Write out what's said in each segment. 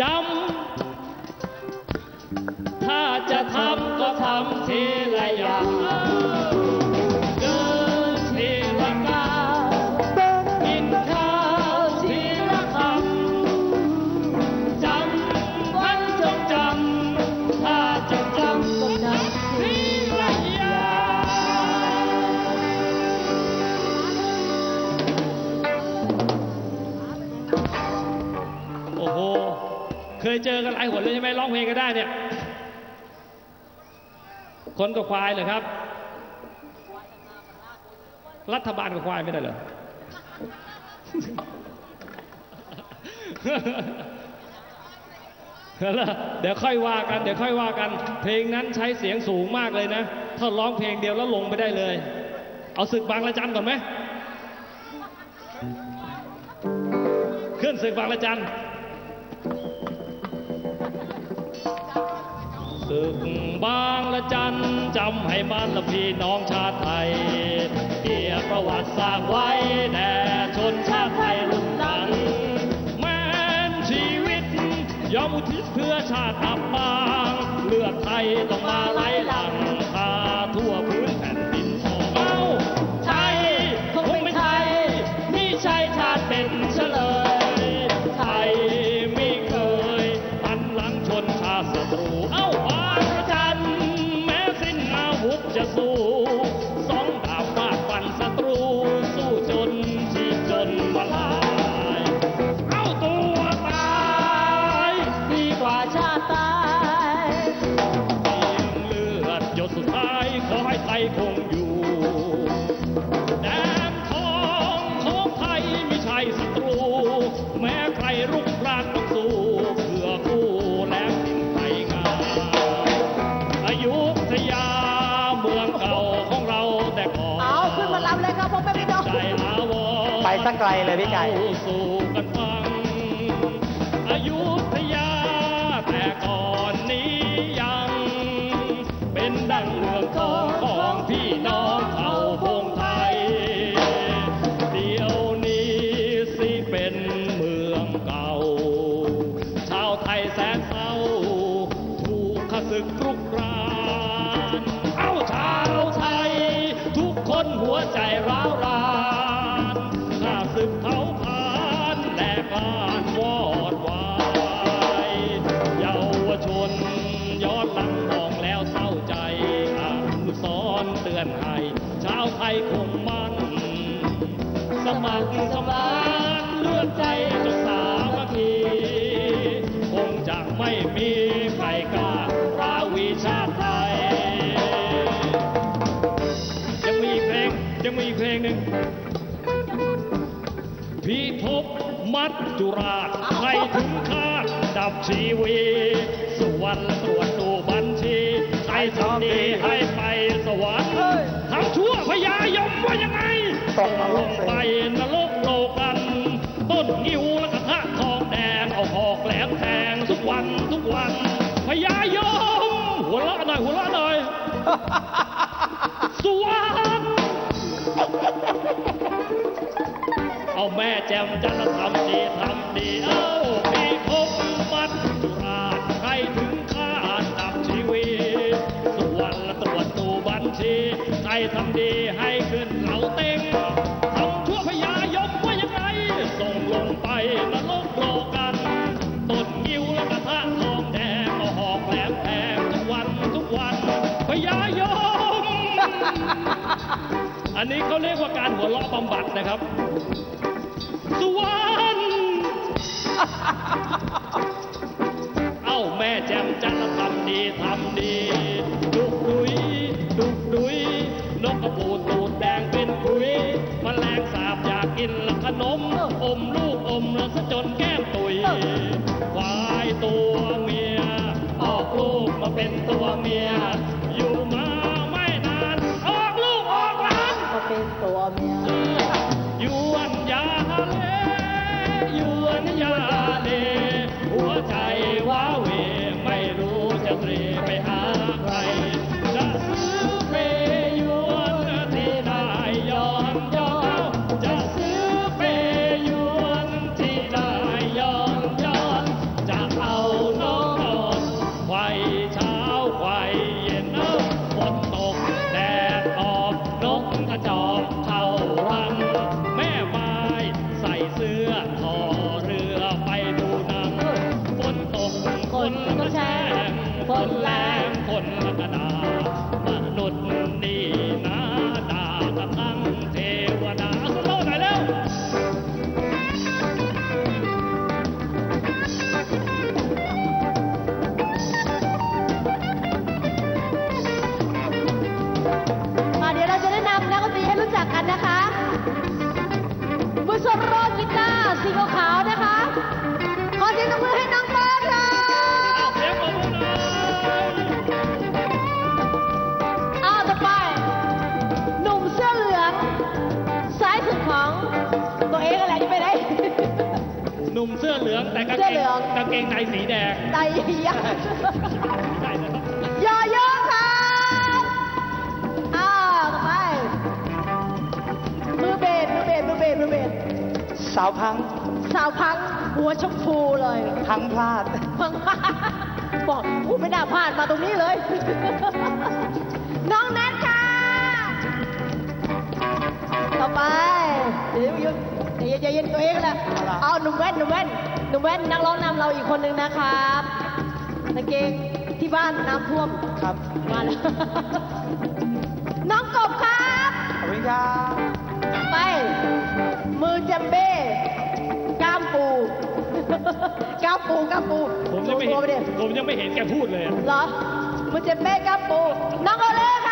จำ ถ้าจะทำก็ทำทีละอย่างเดินทีละก้าวกินข้าวทีละคำจำท่านจงจำ ถ้าจะจำก็จำทีละอย่างโอ้โห เคยเจอกันหลายหนเลยใช่ไหมร้องเพลงกันได้เนี่ย คนกับควายเหรอครับ รัฐบาลกับควายไม่ได้เหรอเดี๋ยวค่อยว่ากัน เดี๋ยวค่อยว่ากัน เพลงนั้นใช้เสียงสูงมากเลยนะ ถ้าร้องเพลงเดียวแล้วลงไปได้เลย เอาศึกบางละจันก่อนไหมขึ้นศึกบางละจัน ศึกบางละจันจำให้มันละพี่น้องชาติไทยเกียประวัติสร้างไว้แด่ชนชาติไทยรุ่นหลัง แม้นชีวิตยอมอุทิศเพื่อชาติอับบาง เลือดไทยต้องมาไหลหลัง ไกไกลเลยพี่ไก่เข้าสู่กันฟังอายุทยาแต่ก่อนนี้ยัง เป็นดังเมืองทองของพี่น้องเผ่าพงไทย เดี๋ยวนี้สิเป็นเมืองเก่า ชาวไทยแสนเศร้าถูกขศึกรุกรานเอ้าชาวไทย ทุกคนหัวใจร้าวราน งมีอีกเพลงหนึ่งพี่พบมัจจุราชใครถึงคาดดับชีวีสวรรค์ตรวจดูบัญชีใครทำดีให้ไปสวรรค์ทำชั่วพยายมว่ายังไงตกนรกลงสิไปนรกโลกัน ต้นงิ้วและกระทะทองแดงเอาหอกแหลมแทงทุกวันทุกวันพญายมหัวเราะหน่อยหัวเราะหน่อย เอาแม่แจมจันทร์ทำดีทำดีเอาพี่พบมัดจุราชใครถึงคาดดับชีวิตส่วนละตรวจดูบัญชีใครทำดีให้ขึ้นเขาเต็งทำชั่วพยายมว่ายังไง ส่งลงไปนรกโลกันต้นงิ้วและกระทะทองแดงเอาหอกแหลมแทงทุกวันทุกวันพยายมออันนี้เขาเรียกว่าการหัวเราะบำบัดนะครับ สุวรรณเอ้าแม่แจ่มจันทร์ทำดีทำดี ดุกดุยดุกดุยนกกระปูดตูดแดงเป็นคุยมแมลงสาบอยากกินละขนม อมลูกอมละซะจนแก้มตุยควายตัวเมีย ออกลูกมาเป็นตัวเมีย แต่กางเสื้เกอเหลืงอง กางเกงในสีแดงไตยักษ์ใช่นะครับยอโย่ครับอ้าวต่อไป มือเบสมือเบสมือเบสมือเบสสาวพังสาวพังหัวชมพูเลยพังพลาด พังพลาดบอกอู้ไม่น่าพลาดมาตรงนี้เลย น้องแนทค่ะ ต่อไปเดี๋ยวเดี๋ยวเดี๋ยวเย็นเย็นตัวเองแหละอะไรเอาหนุ่มแว่นหนุ่มแว่น หนุ่มแว่นนักร้องนำเราอีกคนนึงนะครับกางเกงที่บ้านน้ำท่วมครับมาแล้ว น้องกบครับ ขอบคุณครับไป มือเจมเบ้กล้ามปู กล้ามปูกล้ามปูผมยังไม่โชเห็ว์ตัวไปดินผมยังไม่เห็นแกพูดเลยอะ เหรอมือเจมเบ้กล้ามปูน้องโอเล่ครั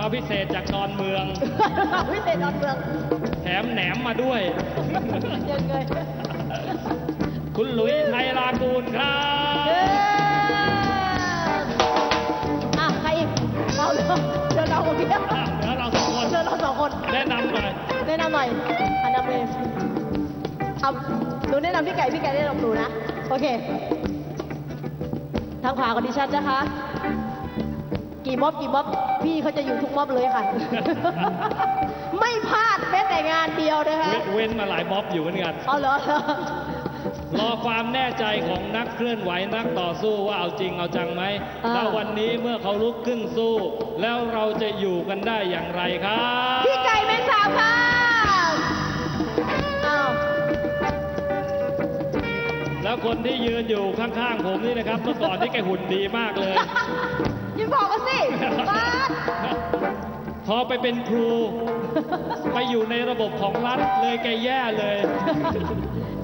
สั่งมาพิเศษจากดอนเมือง วิเศษดอนเมืองแถมแหนมมาด้วยยังไงคุณหลุยไทยลากูลครัเย้บอะใครอีกเราเร็วเชิญเราคนเดียวอะเดี๋ยวเราสองคนเชิญเราสองคนแนะนำหน่อยแนะนำหน่อยอันนำเลยเอาหนูแนะนำพี่ไก่พี่ไก่แนะนำหนูนะ โอเค ทางขวาของดิฉันนะคะ กี่ม็อบกี่ม็อบพี่เขาจะอยู่ทุกม็อบเลยค่ะ ไม่พลาดแม้แต่งานเดียวนะคะเว้นเว้นมาหลายม็อบอยู่เหมือนกัน เอาเหรอ รอความแน่ใจของนักเคลื่อนไหวนักต่อสู้ว่าเอาจริงเอาจังไหมอ่า แล้ววันนี้เมื่อเขาลุกขึ้นสู้ แล้วเราจะอยู่กันได้อย่างไรครับพี่ไก่แมงสาบค่ะอ้าวแล้วคนที่ยืนอยู่ข้างๆผมนี่นะครับเมื่อก่อนนี่แกหุ่นดีมากเลยอยิ่า บอกกันสิบาสพอไปเป็นครู ไปอยู่ในระบบของรัฐเลยแกแย่เลย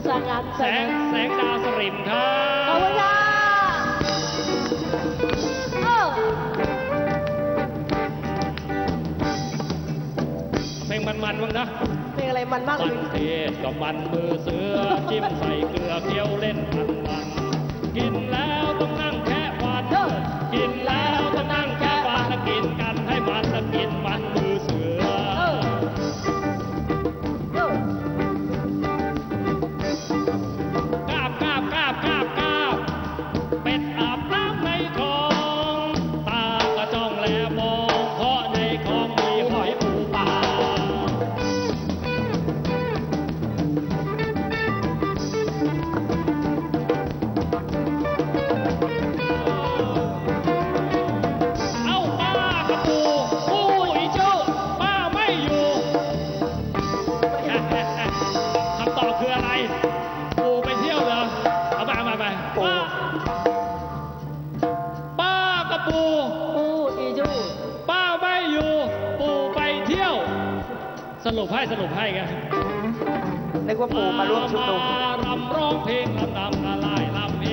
สั่งงานแสงแสงดาวสริมครัขอบคุณบค่ะเออเพลงมันๆบ้างนะ เพลงอะไรมันมากเลมันยเทศกับมันมือเสือ จิ้มใส่เกลือเคี้ยวเล่นมันมันกินแล้ว สรุปให้สรุปให้ไงนึกว่าปู่มาร่วมชุมนุม รำร้องเพลงลำดำละลายลำ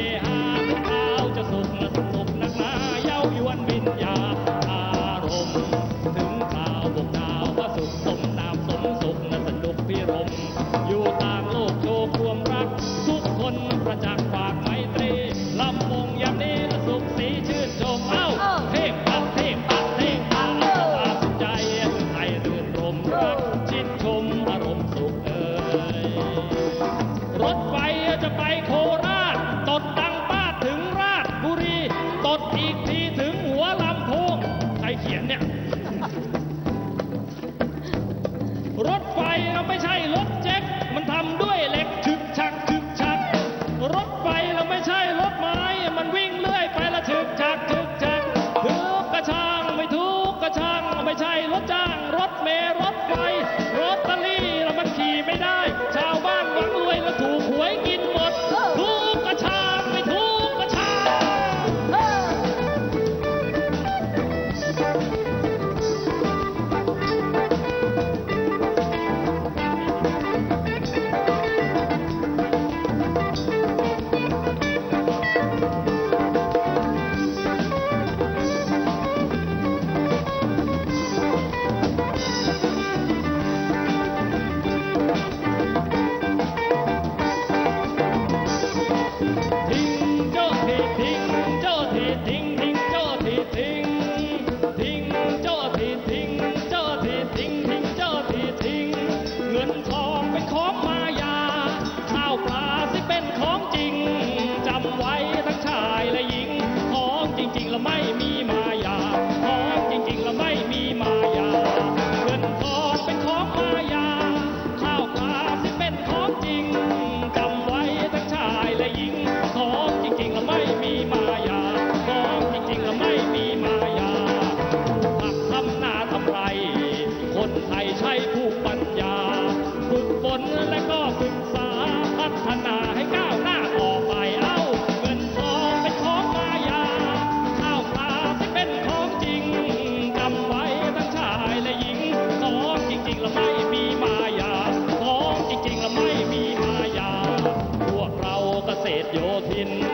in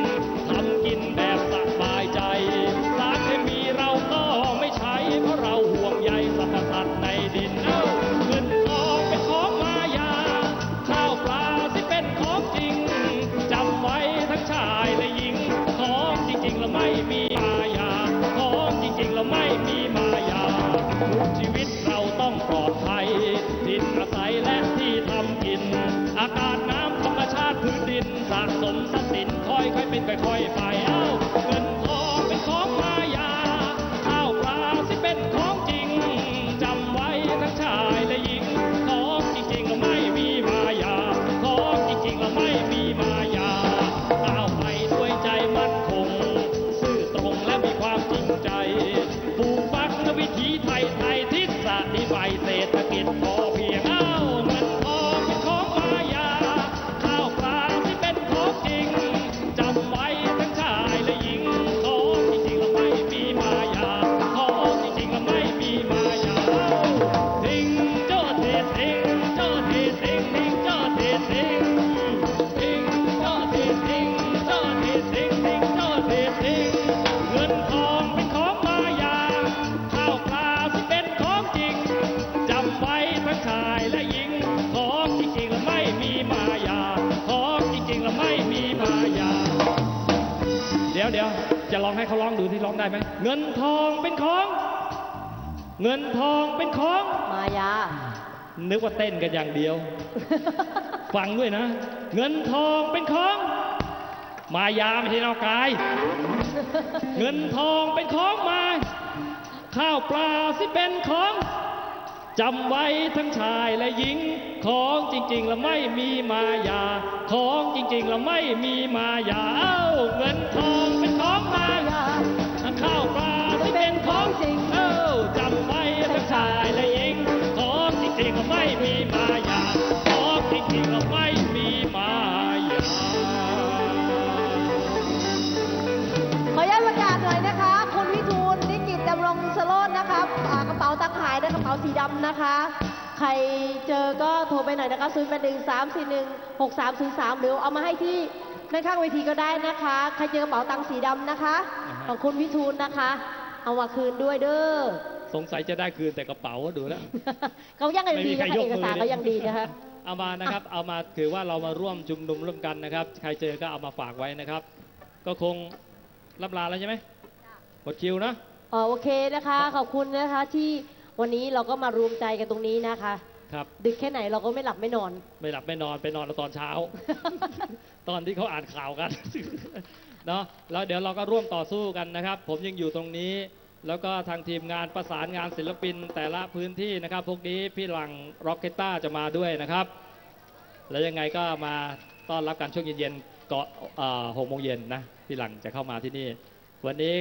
ค่อยเป็นค่อยไป เดี๋ยวจะลองให้เขาร้องดูที่ร้องได้ไหมเงินทองเป็นของ เงินทองเป็นของ มายา นึกว่าเต้นกันอย่างเดียว ฟังด้วยนะ เงินทองเป็นของ มายาไม่ใช่นอกกาย เงินทองเป็นของมา ข้าวปลาสิเป็นของจำไว้ทั้งชายและหญิง ของจริงๆ และไม่มีมายา ของจริงๆ และไม่มีมายา เอ้าเงินำนะคะ ใครเจอก็โทรไปหน่อยนะคะ 0 8 1 3 4 1 6 3 0 3 หรือเอามาให้ที่ด้านข้างเวทีก็ได้นะคะ ใครเจอกระเป๋าตังค์สีดำนะคะอ่าฮะของคุณวิทูลนะคะ เอามาคืนด้วยเด้อ สงสัยจะได้คืนแต่กระเป๋าดูแล้ว เขายังไม่ดีมีใครนะคะยกเอกมือสารเลยเขายังดีนะคะเอามานะครับ เอามาถือว่าเรามาร่วมชุมนุมร่วมกันนะครับ ใครเจอก็เอามาฝากไว้นะครับ ก็คงรับลาแล้วใช่ไหมหมดคิวนะอ๋อโอเคนะคะ ขอบคุณนะคะที่ วันนี้เราก็มารวมใจกันตรงนี้นะคะ ครับ ดึกแค่ไหนเราก็ไม่หลับไม่นอน ไม่หลับไม่นอนไปนอนตอนเช้า ตอนที่เขาอ่านข่าวกัน เนาะแล้วเดี๋ยวเราก็ร่วมต่อสู้กันนะครับ ผมยังอยู่ตรงนี้ แล้วก็ทางทีมงานประสานงานศิลปินแต่ละพื้นที่นะครับ พวกนี้พี่หลังร็อกเกต้าจะมาด้วยนะครับ แล้วยังไงก็มาต้อนรับกันช่วงเย็นๆก่อนหกโมงเย็นนะพี่หลังจะเข้ามาที่นี่ วันนี้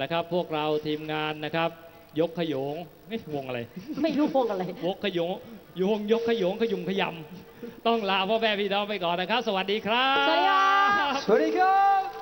นะครับพวกเราทีมงานนะครับ ยกขยงเอ๊ะวงอะไร ไม่รู้วงอะไร วกขยงโยงยกขยงขยุมขยำต้องลาพ่อแม่พี่น้องไปก่อนนะครับ สวัสดีครับ สวัสดีครับ สวัสดีครับ